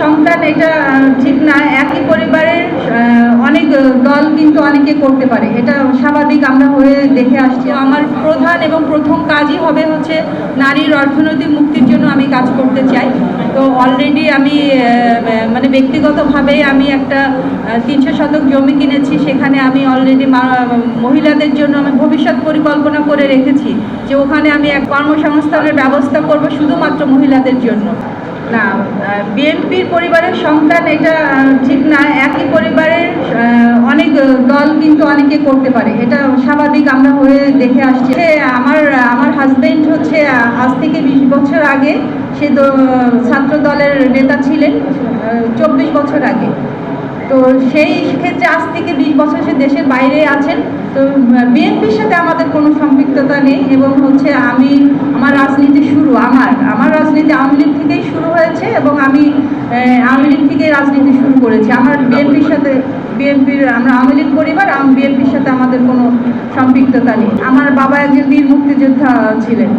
সন্তান এটা ঠিক না, একই পরিবারের অনেক দল কিন্তু অনেকে করতে পারে। এটা স্বাভাবিক, আমরা হয়ে দেখে আসছি। আমার প্রধান এবং প্রথম কাজই হবে হচ্ছে নারীর অর্থনৈতিক মুক্তির জন্য আমি কাজ করতে চাই। তো অলরেডি আমি মানে ব্যক্তিগতভাবে আমি একটা তিনশো শতক জমি কিনেছি। সেখানে আমি অলরেডি মহিলাদের জন্য আমি ভবিষ্যৎ পরিকল্পনা করে রেখেছি যে ওখানে আমি এক কর্মসংস্থানের ব্যবস্থা করব শুধুমাত্র মহিলাদের জন্য। না বিএনপির পরিবারের সন্তান এটা ঠিক না। একই পরিবারের অনেক দল কিন্তু অনেকে করতে পারে। এটা স্বাভাবিক, আমরা হয়ে দেখে আসছি। আমার আমার হাজব্যান্ড হচ্ছে আজ থেকে বিশ বছর আগে সে ছাত্র দলের নেতা ছিলেন চব্বিশ বছর আগে। তো সেই ক্ষেত্রে আজ থেকে বিশ বছর সে দেশের বাইরে আছেন। তো বিএনপির সাথে আমাদের কোনো সম্পৃক্ততা নেই এবং হচ্ছে আমি, আমার রাজনীতি শুরু, আমার আমার রাজনীতি আওয়ামী হয়েছে এবং আমি আওয়ামী লীগ থেকে রাজনীতি শুরু করেছি। আমার বিএনপির সাথে বিএনপির আমরা আওয়ামী লীগ পরিবার বিএনপির সাথে আমাদের কোনো সম্পৃক্ততা নেই। আমার বাবা একজন বীর মুক্তিযোদ্ধা ছিলেন।